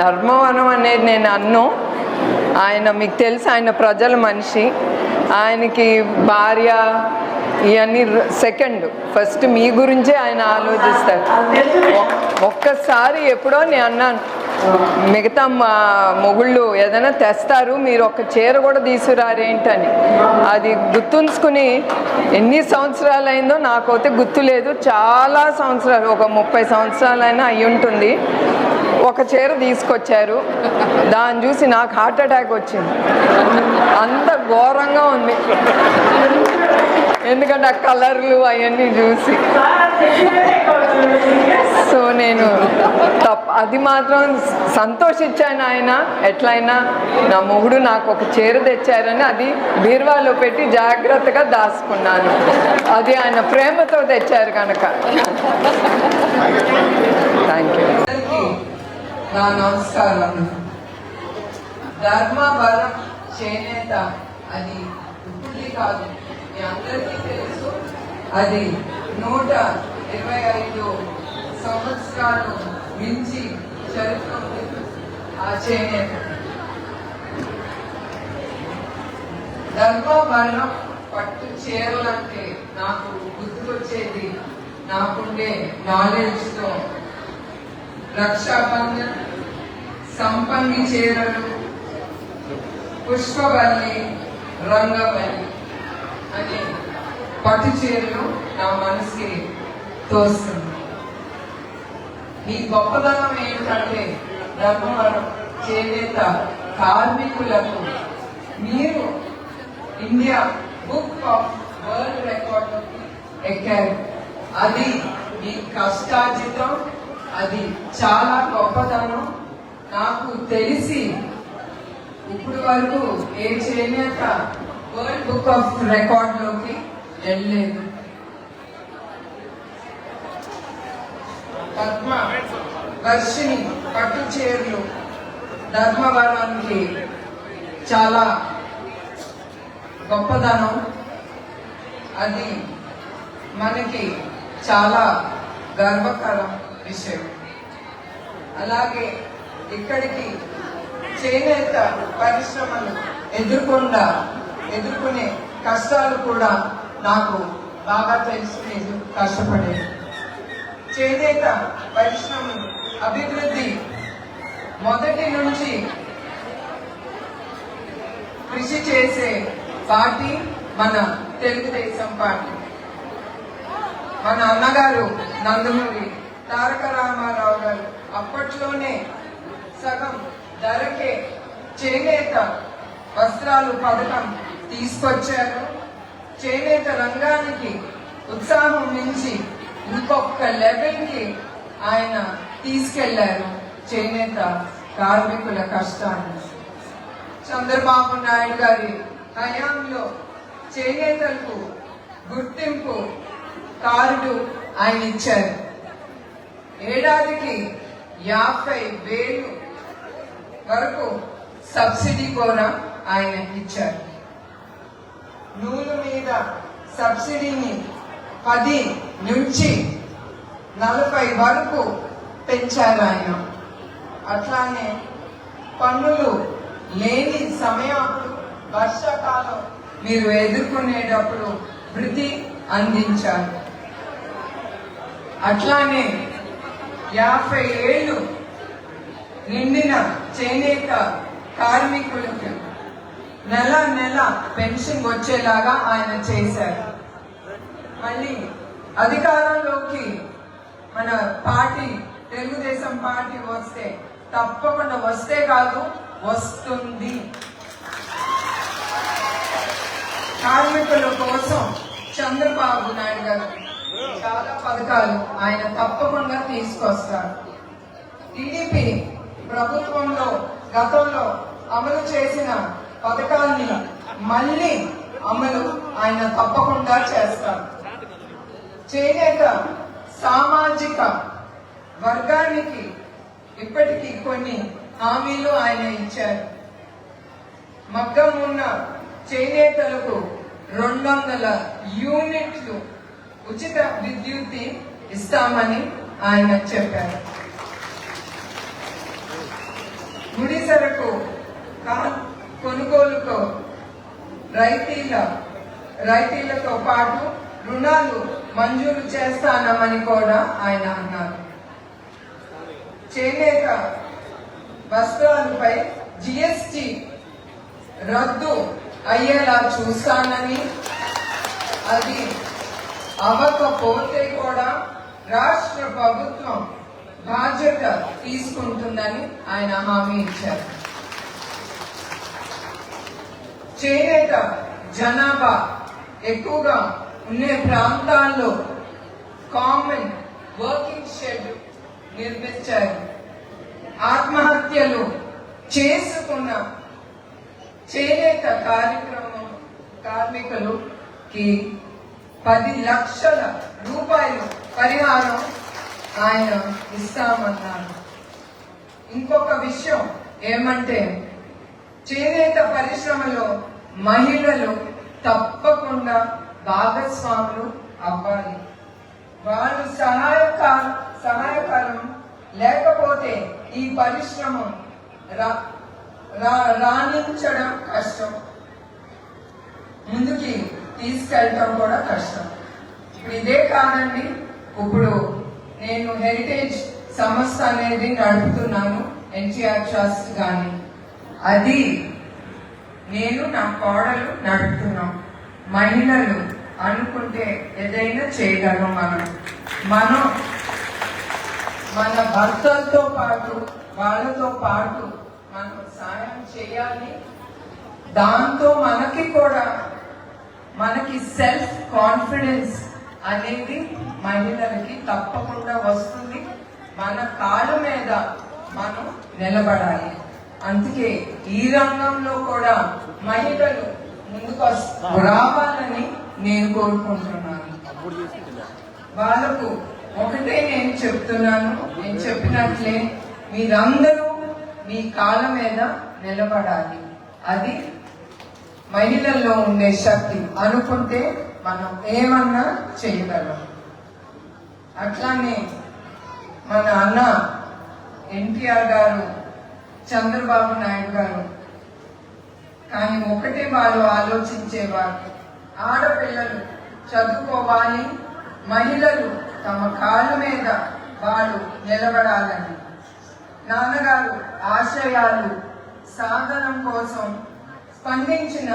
ధర్మవనం అనేది నేను అన్ను. ఆయన మీకు తెలుసు ఆయన ప్రజల మనిషి. ఆయనకి భార్య ఇవన్నీ సెకండ్ ఫస్ట్ మీ గురించే ఆయన ఆలోచిస్తారు. ఒక్కసారి ఎప్పుడో నేను అన్నాను మిగతా మా మొగుళ్ళు ఏదైనా తెస్తారు మీరు ఒక చీర కూడా తీసుకురారేంటని. అది గుర్తుంచుకుని ఎన్ని సంవత్సరాలు అయిందో నాకైతే గుర్తులేదు. చాలా సంవత్సరాలు ఒక ముప్పై సంవత్సరాలైనా అయి ఉంటుంది ఒక చీర తీసుకొచ్చారు. దాన్ని చూసి నాకు హార్ట్ అటాక్ వచ్చింది. అంత ఘోరంగా ఉంది. ఎందుకంటే ఆ కలర్లు అవన్నీ చూసి. సో నేను తప్ప అది మాత్రం సంతోషించాను ఆయన. ఎట్లయినా నా మొగుడు నాకు ఒక చీర తెచ్చారని అది బీర్వాలో పెట్టి జాగ్రత్తగా దాచుకున్నాను. అది ఆయన ప్రేమతో తెచ్చారు కనుక. థ్యాంక్ యూ నా నమస్కారం ధర్మబలం చేనేత అది ఇప్పుడు కాదు. మీ అందరికీ తెలుసు. అది నూట ఇరవై ఐదు సంవత్సరాలు మించి చరిత్ర ఉంది. ఆ చేనేత. ధర్మబలం పట్టు చీరలంటే నాకు గుర్తుకొచ్చేది నాకుండే నాలెడ్జ్తో రక్షాబంధన్ సంపంగి చీరలు పుష్పవల్లి రంగవల్లి అని పట్టు చీరలు నా మనసుకి తోస్తుంది. ఈ గొప్పదనం ఏంటంటే ధర్మవరం చేనేత కార్మికులకు మీరు India book of world record ఎక్కారు. అది మీ కష్టార్జితం. అది చాలా గొప్పదనం నాకు తెలిసి ఇప్పుడు వరకు ఏ చేనేత వరల్డ్ బుక్ ఆఫ్ రికార్డ్లోకి వెళ్ళలేదు. పద్మ వర్షిని పట్టు చీరలు ధర్మవరానికి చాలా గొప్పదనం అది మనకి చాలా గర్వకరం. విషయం. అలాగే ఇక్కడికి చేనేత పరిశ్రమలు ఎదుర్కొండా ఎదుర్కొనే కష్టాలు కూడా నాకు బాగా తెలుసు నేను కష్టపడేది. చేనేత పరిశ్రమలు అభివృద్ధి మొదటి నుంచి కృషి చేసే పార్టీ మన తెలుగుదేశం పార్టీ. మన అన్నగారు నందమూరి తారక రామారావు గారు. అప్పట్లోనే సగం ధరకే చేనేత వస్త్రాలు పథకం తీసుకొచ్చారు. చేనేత రంగానికి ఉత్సాహం మించి ఇంకొక లెవెల్కి ఆయన తీసుకెళ్ళారు చేనేత కార్మికుల కష్టాన్ని. చంద్రబాబు నాయుడు గారి హయాంలో చేనేతలకు గుర్తింపు కార్డు ఆయన ఇచ్చారు. ఏడాదికి యాభై వేలు వరకు సబ్సిడీ కూడా ఆయన ఇచ్చారు. నూలు మీద సబ్సిడీని పది నుంచి నలభై వరకు పెంచారు ఆయన. అట్లానే పన్నులు లేని సమయం వర్షాకాలం మీరు ఎదుర్కొనేటప్పుడు వృద్ధి అందించారు అట్లానే యాభై ఏళ్ళు నిండిన చేనేత కార్మికులకు నెల నెల పెన్షన్ వచ్చేలాగా ఆయన చేశారు. మళ్ళీ అధికారంలోకి మన పార్టీ తెలుగుదేశం పార్టీ వస్తే తప్పకుండా వస్తే కాదు వస్తుంది. కార్మికుల కోసం చంద్రబాబు నాయుడు గారు చాలా పథకాలు ఆయన తప్పకుండా తీసుకొస్తారు. టీడీపీ ప్రభుత్వంలో గతంలో అమలు చేసిన పథకాన్ని మళ్ళీ అమలు ఆయన తప్పకుండా చేస్తారు. చేనేత సామాజిక వర్గానికి ఇప్పటికీ కొన్ని హామీలు ఆయన ఇచ్చారు. మగ్గం ఉన్న చేనేతలకు రెండు వందల యూనిట్లు ఉచిత విద్యుత్ ఇస్తామని ఆయన చెప్పారు. ముడి సరకు కొనుగోలుకు రైతీల రైతీలతో పాటు రుణాలు మంజూరు చేస్తానమని కూడా ఆయన అన్నారు. చేనేత వస్త్రాలపై జిఎస్టి రద్దు అయ్యేలా చూస్తానని అది అవ్వకపోతే కూడా రాష్ట్ర ప్రభుత్వం బాధ్యత తీసుకుంటుందని ఆయన హామీ ఇచ్చారు. చేనేత జనాభా ఎక్కువగా ఉండే ప్రాంతాల్లో కామన్ వర్కింగ్ షెడ్ నిర్మించారు. ఆత్మహత్యలు చేసుకున్న చేనేత కార్యక్రమం కార్మికులకి పది లక్షల రూపాయలు పరిహారం ఆయన ఇస్తామన్నారు ఇంకొక విషయం ఏమంటే చేనేత పరిశ్రమలో మహిళలు తప్పకుండా భాగస్వాములు అవ్వాలి. వాళ్ళు సహాయక సహాయకరం లేకపోతే ఈ పరిశ్రమ రా- రా- రాణించడం కష్టం. ముందుకి తీసుకెళ్ళటం కూడా కష్టం. ఇప్పుడు ఇదే కాదండి ఇప్పుడు నేను హెరిటేజ్ సంస్థ అనేది నడుపుతున్నాను ఎన్టీఆర్ ట్రస్ట్ కానీ అది నేను నా కోడలు నడుపుతున్నాం. మహిళలు అనుకుంటే ఏదైనా చేయగలం మనం. మనం మన భర్తలతో పాటు వాళ్ళతో పాటు మనం సాయం చేయాలి. దాంతో మనకి కూడా మనకి సెల్ఫ్ కాన్ఫిడెన్స్ అనేది మహిళలకి తప్పకుండా వస్తుంది. మన కాళ్ళ మీద మనం నిలబడాలి. అందుకే ఈ రంగంలో కూడా మహిళలు ముందుకు రావాలని నేను కోరుకుంటున్నాను. వాళ్ళకు ఒకటే నేను చెప్తున్నాను. నేను చెప్పినట్లే మీరందరూ మీ కాళ్ళ మీద నిలబడాలి. అది మహిళల్లో ఉండే శక్తి అనుకుంటే మనం ఏమన్నా చేయగలం. అట్లానే మన అన్న ఎన్టీఆర్ గారు చంద్రబాబు నాయుడు గారు కానీ ఒకటే వాళ్ళు ఆలోచించేవారు ఆడపిల్లలు చదువుకోవాలి మహిళలు తమ కాళ్ళ మీద వాళ్ళు నిలబడాలని. నాన్నగారు ఆశయాలు సాధనం కోసం స్పందించిన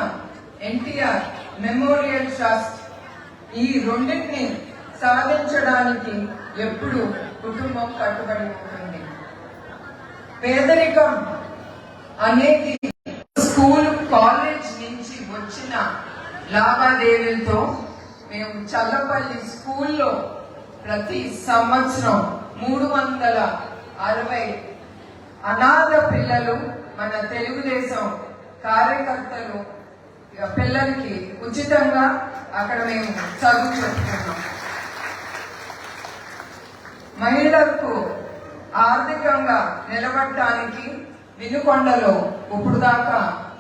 ఎన్టీఆర్ మెమోరియల్ ట్రస్ట్ ఈ రెండింటిని సాధించడానికి ఎప్పుడు కుటుంబం కట్టుబడి ఉంటుంది. పేదరికం అనేది స్కూల్ కాలేజ్ నుంచి వచ్చిన లావాదేవీలతో మేము చల్లపల్లి స్కూల్లో ప్రతి సంవత్సరం మూడు వందల అరవై అనాథ పిల్లలు మన తెలుగుదేశం కార్యకర్తలు పిల్లలకి ఉచితంగా అక్కడ మేము చదువు చెప్తున్నాం. మహిళలకు ఆర్థికంగా నిలబడటానికి వినుకొండలో ఇప్పుడు దాకా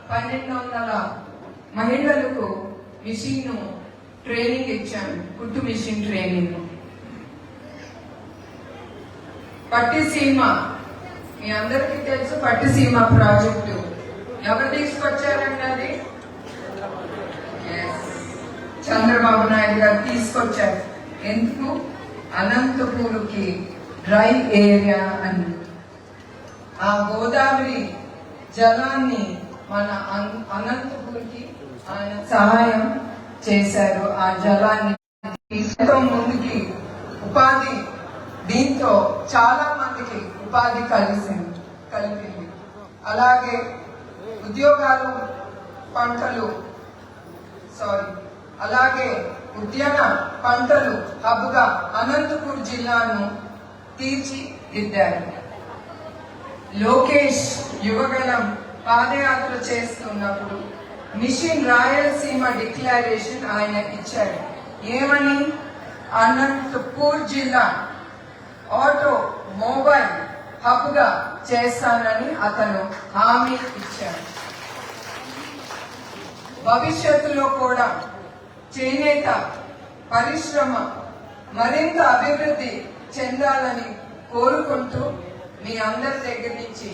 పన్నెండు వందల మహిళలకు మిషన్ ట్రైనింగ్ ఇచ్చాను కుట్టు మిషన్ ట్రైనింగ్ పట్టిసీమ మీ అందరికీ తెలుసు పట్టిసీమ ప్రాజెక్టు. ఎవరు తీసుకొచ్చారండి అది? చంద్రబాబు నాయుడు గారు తీసుకొచ్చారు. ఎందుకు? అనంతపూర్కి డ్రై ఏరియా అని. ఆ గోదావరి జలాన్ని మన అన్- అనంతపూర్కి ఆయన సహాయం చేశారు. ఆ జలాన్ని ఎంతో ముందుకి ఉపాధి దీంతో చాలా మందికి ఉపాధి కలిసింది కలిపింది. అలాగే ఉద్యోగాలు పంటలు సారీ అలాగే ఉద్యాన పంటలు హబ్గా అనంతపూర్ జిల్లాను తీర్చిదిద్దారు. లోకేష్ యువగణం పాదయాత్ర చేస్తున్నప్పుడు మిషన్ రాయలసీమ డిక్లరేషన్ ఆయన ఇచ్చారు. ఏమని? అనంతపూర్ జిల్లా ఆటో మొబైల్ హబ్గా చేస్తానని అతను హామీ ఇచ్చాడు. భవిష్యత్తులో కూడా చేనేత పరిశ్రమ మరింత అభివృద్ధి చెందాలని కోరుకుంటూ మీ అందరి దగ్గర నుంచి